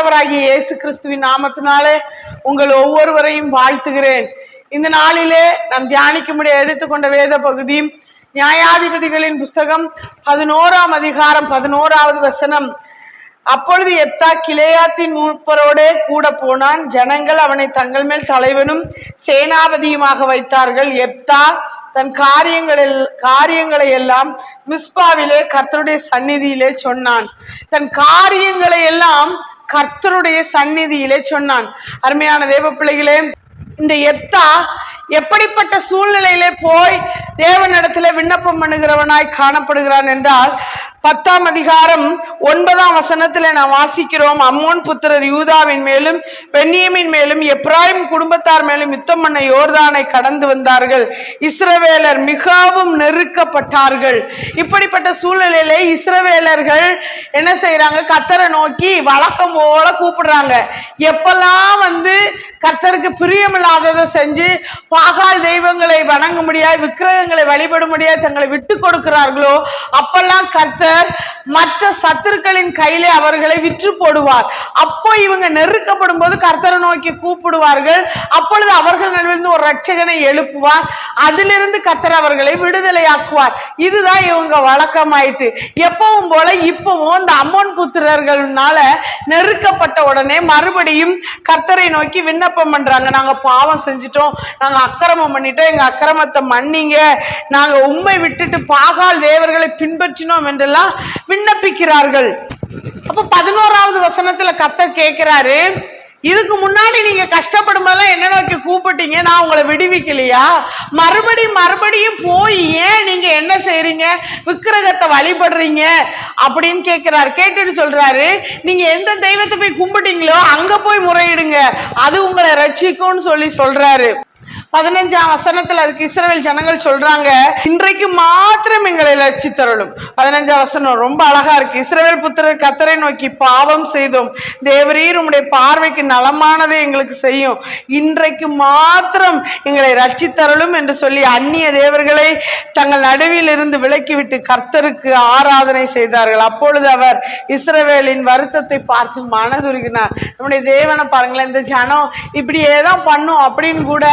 ஆண்டவராகிய இயேசு கிறிஸ்துவின் நாமத்தினாலே உங்கள் ஒவ்வொருவரையும் வாழ்த்துகிறேன். இந்த நாளிலே நாம் தியானிக்கும்படி எடுத்துக்கொண்ட வேத பகுதி நியாயாதிபதிகளின் புஸ்தகம் பதினோராம் அதிகாரம் பதினோராவது வசனம். அப்பொழுது எத்தா கிளையாத்தின் மூப்பரோடே கூட போனான். ஜனங்கள் அவனை தங்கள் மேல் தலைவனும் சேனாபதியுமாக வைத்தார்கள். எப்தா தன் காரியங்களில் காரியங்களை எல்லாம் மிஸ்பாவிலே கர்த்தருடைய சந்நிதியிலே சொன்னான். தன் காரியங்களை எல்லாம் கர்த்தருடைய சந்நிதியிலே சொன்னான். அருமையான தேவ பிள்ளைகளே இந்த எப்தா எப்படிப்பட்ட சூழ்நிலையிலே போய் தேவனிடத்துல விண்ணப்பம் பண்ணுகிறவனாய் காணப்படுகிறான் என்றால் பத்தாம் அதிகாரம் ஒன்பதாம் வசனத்துல நாம் வாசிக்கிறோம் அம்மோன் புத்திரர் யூதாவின் மேலும் பெண்ணியமின் மேலும் எப்ராஹிம் குடும்பத்தார் மேலும் யுத்தம் பண்ண யோர்தானை கடந்து வந்தார்கள். இஸ்ரவேலர் மிகவும் நெருக்கப்பட்டார்கள். இப்படிப்பட்ட சூழ்நிலையிலே இஸ்ரவேலர்கள் என்ன செய்யறாங்க கத்தரை நோக்கி வழக்கம் போல கூப்பிடுறாங்க. எப்பெல்லாம் வந்து கர்த்தருக்கு பிரியமில்லாததை செஞ்சு பாகால் தெய்வங்களை வணங்க முடியாது விக்கிரகங்களை வழிபட முடியாது தங்களை விட்டு கொடுக்கிறார்களோ அப்பெல்லாம் கர்த்தர் மற்ற சத்துருக்களின் கையிலே அவர்களை விற்று போடுவார். அப்போ இவங்க நெருக்கப்படும் போது கர்த்தரை நோக்கி கூப்பிடுவார்கள். அப்பொழுது அவர்கள் நடுவிலிருந்து ஒரு ரட்சகனை எழுப்புவார். அதிலிருந்து கர்த்தர் அவர்களை விடுதலையாக்குவார். இதுதான் இவங்க வழக்கமாயிட்டு. எப்பவும் போல இப்பவும் இந்த அம்மன் புத்திரர்கள்னால நெருக்கப்பட்ட உடனே மறுபடியும் கர்த்தரை நோக்கி விண்ணப்பம் பண்றாங்க. நாங்க பாவம் செஞ்சிட்டோம். நாங்க அக்கிரமம் பண்ணிட்டோம். எங்க அக்கிரமத்தை மன்னிங்க. நாங்க உண்மை விட்டுட்டு பாகால் தேவர்களை பின்பற்றினோம் என்றெல்லாம் விண்ணப்பிக்கிறார்கள். அப்ப பதினோராவது வசனத்துல கர்த்தர் கேட்கிறாரு இதுக்கு முன்னாடி நீங்க கஷ்டப்படும் போதெல்லாம் என்ன நோக்கி கூப்பிட்டீங்க? நான் உங்களை விடுவிக்கலையா? மறுபடியும் மறுபடியும் போய் ஏன் நீங்க என்ன செய்றீங்க? விக்கிரகத்தை வழிபடுறீங்க? அப்படின்னு கேட்கிறார். கேட்டுட்டு சொல்றாரு நீங்க எந்த தெய்வத்தை போய் கும்பிட்டீங்களோ அங்க போய் முறையிடுங்க. அது உங்களை ரட்சிக்கும்னு சொல்லி சொல்றாரு. பதினஞ்சாம் வசனத்துல அதுக்கு இஸ்ரவேல் ஜனங்கள் சொல்றாங்க இன்றைக்கு மாத்திரம் எங்களை லட்சித்தருளும். பதினஞ்சாம் வசனம் ரொம்ப அழகா இருக்கு. இஸ்ரவேல் புத்திரர் கத்தரை நோக்கி பாவம் செய்தோம் தேவரீர் உம்முடைய பார்வைக்கு நலமானதை எங்களுக்கு செய்யும். இன்றைக்கு மாத்திரம் எங்களை ரட்சித்தருளும் என்று சொல்லி அந்நிய தேவர்களை தங்கள் நடுவில் இருந்து விலக்கிவிட்டு கர்த்தருக்கு ஆராதனை செய்தார்கள். அப்பொழுது அவர் இஸ்ரவேலின் வருத்தத்தை பார்த்து மனதுருகினார். நம்முடைய தேவனை பாருங்களேன் இந்த ஜனம் இப்படியே தான் பண்ணும் அப்படின்னு கூட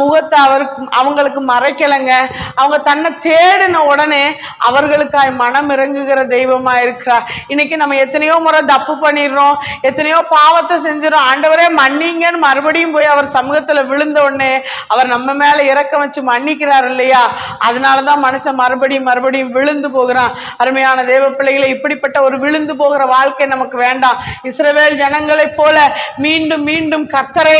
முகத்தை அவருக்கு அவங்களுக்கு மறைக்கலைங்க. அவங்க தன்னை தேடின உடனே அவர்களுக்காய் மனம் இறங்குகிற தெய்வமாக இருக்கிறார். இன்னைக்கு நம்ம எத்தனையோ முறை தப்பு பண்ணிடுறோம். எத்தனையோ பாவத்தை செஞ்சிடும் ஆண்டவரே மன்னிங்கன்னு மறுபடியும் போய் அவர் சமூகத்தில் விழுந்த உடனே அவர் நம்ம மேலே இறக்கம் வச்சு மன்னிக்கிறார் இல்லையா? அதனால தான் மனுஷன் மறுபடியும் மறுபடியும் விழுந்து போகிறான். அருமையான தேவ பிள்ளைகளை இப்படிப்பட்ட ஒரு விழுந்து போகிற வாழ்க்கை நமக்கு வேண்டாம். இஸ்ரவேல் ஜனங்களைப் போல மீண்டும் மீண்டும் கத்தரை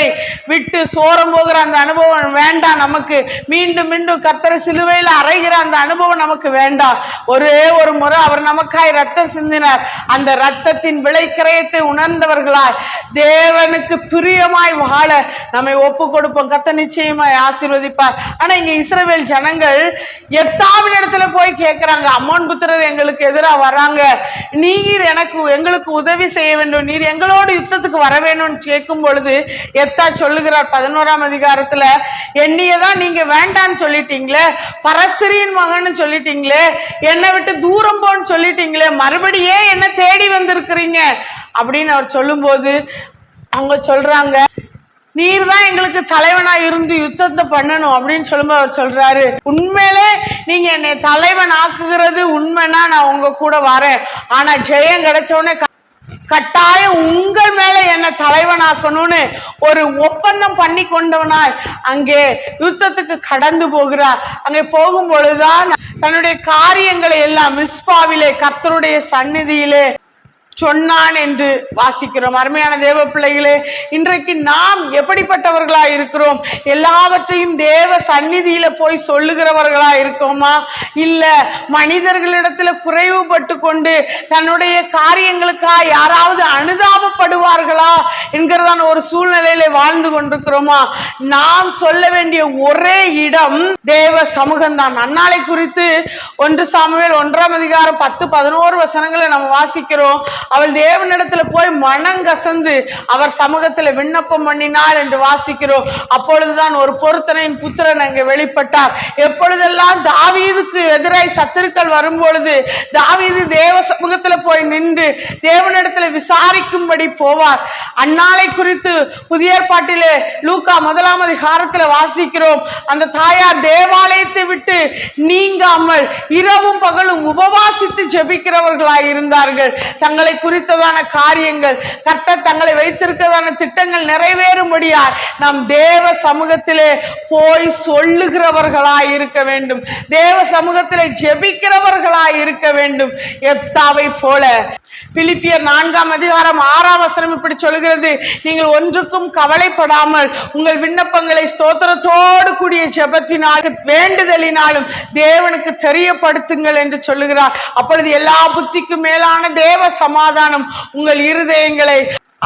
விட்டு சோரம் போகிற அந்த அனுபவம் வேண்டாம் நமக்கு. மீண்டும் மீண்டும் கத்தரை சிலுவையில் அறைகிற அந்த அனுபவம் நமக்கு வேண்டாம் ஒரே ஒரு முறை அவர் நமக்காய் ரத்தம் சிந்தினார். அந்த ரத்தத்தின் விளைக்கிரயத்தை உணர்ந்தவர்களாய் தேவனுக்கு பிரியமாய் வாழ நம்மை ஒப்பு கொடுப்போம் கத்த நிச்சயமாய் ஆசீர்வதிப்பார். ஆனா இங்க இஸ்ரவேல் ஜனங்கள் எத்தாவின் இடத்துல போய் கேட்கிறாங்க அம்மன் புத்திரர் எங்களுக்கு எதிராக வராங்க. நீர் எனக்கு எங்களுக்கு உதவி செய்ய வேண்டும். நீர் எங்களோடு யுத்தத்துக்கு வர வேணும்னு கேட்கும் பொழுது எத்தா சொல்லுகிறார் பதினோராம் அதிகாரத்துல என்னைய தான் நீங்க வேண்டான்னு சொல்லிட்டீங்களே பரஸ்திரியின் மகன் சொல்லிட்டீங்களே என்னை விட்டு தூரம் போன்னு சொல்லிட்டீங்களே மறுபடியே என்ன தேடி வந்திருக்கிறீங்க? அப்படின்னு அவர் சொல்லும்போது அவங்க சொல்றாங்க நீர் தான் எங்களுக்கு தலைவனா இருந்து யுத்தத்தை பண்ணணும் அப்படின்னு சொல்லும்போது அவர் சொல்றாரு உண்மையிலே நீங்க என்னை தலைவன் ஆக்குகிறது உண்மைன்னா நான் உங்க கூட வரேன். ஆனா ஜெயம் கிடைச்ச உடனே கட்டாயம் உங்கள் மேல என்ன தலைவனாக்கணும்னு ஒரு ஒப்பந்தம் பண்ணி கொண்டவனாய் அங்கே யுத்தத்துக்கு கடந்து போகிறார். அங்கே போகும் பொழுதுதான் தன்னுடைய காரியங்களை எல்லாம் மிஸ்பாவிலே கர்த்தருடைய சந்நிதியிலே சொன்னான் என்று வாசிக்கிறோம். அருமையான தேவ பிள்ளைகளே இன்றைக்கு நாம் எப்படிப்பட்டவர்களா இருக்கிறோம்? எல்லாவற்றையும் தேவ சந்நிதியில போய் சொல்லுகிறவர்களா இருக்கோமா? இல்ல மனிதர்களிடத்துல குறைவுபட்டு கொண்டு தன்னுடைய காரியங்களுக்காக யாராவது அனுதாபப்படுவார்களா என்கிறதான ஒரு சூழ்நிலையில வாழ்ந்து கொண்டிருக்கிறோமா? நாம் சொல்ல வேண்டிய ஒரே இடம் தேவ சமூகம்தான். அன்னாளை குறித்து ஒன்று சாமுவேல் ஒன்றாம் அதிகாரம் பத்து பதினோரு வசனங்களை நம்ம வாசிக்கிறோம். அவள் தேவனிடத்துல போய் மனங்கசந்து அவர் சமூகத்துல விண்ணப்பம் பண்ணினாள் என்று வாசிக்கிறோம். அப்பொழுதுதான் ஒரு பொருத்தனையின் புத்திரன் அங்கு வெளிப்பட்டார். எப்பொழுதெல்லாம் தாவீதுக்கு எதிராய் சத்துருக்கள் வரும்பொழுது தாவீது தேவ சமூகத்துல போய் நின்று தேவனிடத்துல விசாரிக்கும்படி போவார். அந்நாளை குறித்து புதிய ஏற்பாட்டிலே லூக்கா முதலாம் அதிகாரத்துல வாசிக்கிறோம். அந்த தாயார் தேவாலயத்தை நீங்காமல் இரவும் பகலும் உபவாசித்து ஜெபிக்கிறவர்களாய் இருந்தார்கள். தங்களை குறித்ததான காரியங்கள் கட்ட தங்களை வைத்திருக்கிறதான திட்டங்கள் நிறைவேறும்படியார் நாம் தேவ சமூகத்திலே போய் சொல்லுகிறவர்களாய் இருக்க வேண்டும். தேவ சமூகத்திலே ஜெபிக்கிறவர்களாய் இருக்க வேண்டும். எத்தாவை போல. பிலிப்பியர் நான்காம் அதிகாரம் ஆறாம் வசனம் இப்படி சொல்கிறது நீங்கள் ஒன்றுக்கும் கவலைப்படாமல் உங்கள் விண்ணப்பங்களை ஸ்தோத்திரத்தோடு கூடிய ஜெபத்தினாலும் வேண்டுதலினாலும் தேவனுக்கு தெரியப்படுத்துங்கள் என்று சொல்லுகிறார். அப்பொழுது எல்லா புத்திக்கும் மேலான தேவ சமாதானம் உங்கள் இருதயங்களை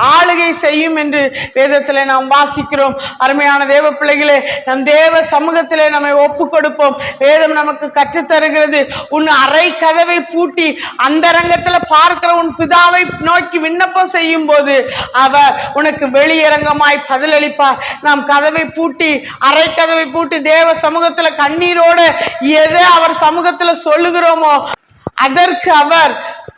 ஆளுகை செய்யும் என்று வேதத்தில் நாம் வாசிக்கிறோம். அருமையான தேவ பிள்ளைகளே நம் தேவ சமூகத்திலே நம்மை ஒப்பு கொடுப்போம் வேதம் நமக்கு கற்றுத்தருகிறது. உன் அறை கதவை பூட்டி அந்தரங்கத்துல பார்க்கிற உன் பிதாவை நோக்கி விண்ணப்பம் செய்யும் போது அவர் உனக்கு வெளியரங்கமாய் பதிலளிப்பார். நாம் கதவை பூட்டி அரை கதவை பூட்டி தேவ சமூகத்தில் கண்ணீரோடு எதை அவர் சமூகத்தில் சொல்லுகிறோமோ அதற்கு அவர்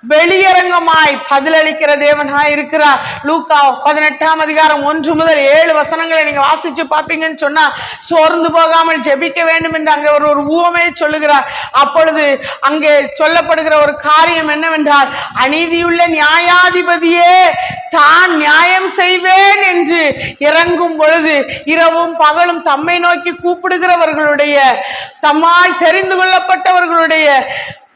வெளியரங்கமாய் பதிலளிக்கிற தேவனாய் இருக்கிறார். லூக்கா பதினெட்டாம் அதிகாரம் ஒன்று முதல் ஏழு வசனங்களை நீங்க வாசிச்சு பார்ப்பீங்கன்னு சொன்னா சோர்ந்து போகாமல் ஜெபிக்க வேண்டும் என்று அங்கே ஒரு ஒரு ஊமையை சொல்லுகிறார். அப்பொழுது அங்கே சொல்லப்படுகிற ஒரு காரியம் என்னவென்றால் அநீதியுள்ள நியாயாதிபதியே தான் நியாயம் செய்வேன் என்று இறங்கும் பொழுது இரவும் பகலும் தம்மை நோக்கி கூப்பிடுகிறவர்களுடைய தம்மால் தெரிந்து கொள்ளப்பட்டவர்களுடைய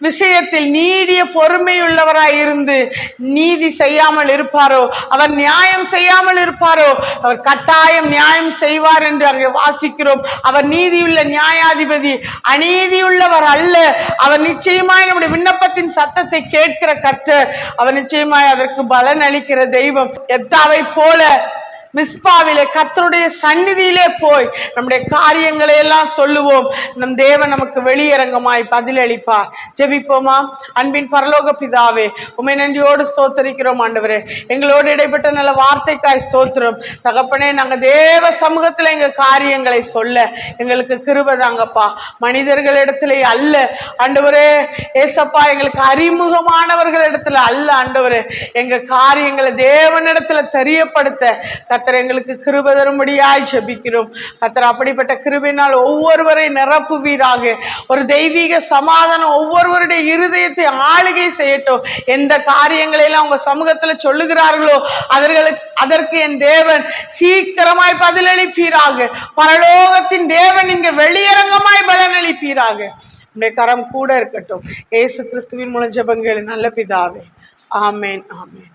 விஷயத்தில் நீடிய பொறுமையுள்ளவராய் இருந்து நீதி செய்யாமல் இருப்பாரோ? அவர் நியாயம் செய்யாமல் இருப்பாரோ? அவர் கட்டாயம் நியாயம் செய்வார் என்று அங்கே வாசிக்கிறோம். அவர் நீதியுள்ள நியாயாதிபதி அநீதியுள்ளவர் அல்ல. அவர் நிச்சயமாய் நம்முடைய விண்ணப்பத்தின் சத்தத்தை கேட்கிற கற்ற அவர் நிச்சயமாய் அதற்கு பலன் அளிக்கிற தெய்வம். எத்தாவை போல மிஸ்பாவிலே கத்தருடைய சந்நிதியிலே போய் நம்முடைய காரியங்களை எல்லாம் சொல்லுவோம். நம் தேவன் நமக்கு வெளியரங்கமாய் பதிலளிப்பார். ஜெபிப்போமா? அன்பின் பரலோக பிதாவே உமை நன்றியோடு ஸ்தோத்தரிக்கிறோம் ஆண்டவரே. எங்களோடு இடைப்பட்ட நல்ல வார்த்தைக்காய் ஸ்தோத்திரம். தகப்பனே நாங்கள் தேவ சமூகத்தில் எங்கள் காரியங்களை சொல்ல எங்களுக்கு கிருபை தாங்கப்பா. மனிதர்களிடத்திலே அல்ல. ஆண்டவரே ஏசப்பா எங்களுக்கு அறிமுகமானவர்களிடத்துல அல்ல ஆண்டவரே. எங்கள் காரியங்களை தேவனிடத்துல தெரியப்படுத்த கத்தர் எங்களுக்கு கிருப தரும்படியாய் ஜபிக்கிறோம். கத்தர் அப்படிப்பட்ட கிருபினால் ஒவ்வொருவரை நிரப்புவீராக. ஒரு தெய்வீக சமாதானம் ஒவ்வொருவருடைய இருதயத்தை ஆளுகை செய்யட்டும். எந்த காரியங்களையெல்லாம் அவங்க சமூகத்தில் சொல்லுகிறார்களோ அதர்களுக்கு அதற்கு என் தேவன் சீக்கிரமாய் பதிலளிப்பீராக. பரலோகத்தின் தேவன் இங்கே வெளியரங்கமாய் பலனளிப்பீராக. உடைய கரம் கூட இருக்கட்டும். ஏசு கிறிஸ்துவின் மூலம் ஜபங்கள். நல்ல பிதாவே. ஆமேன் ஆமேன்.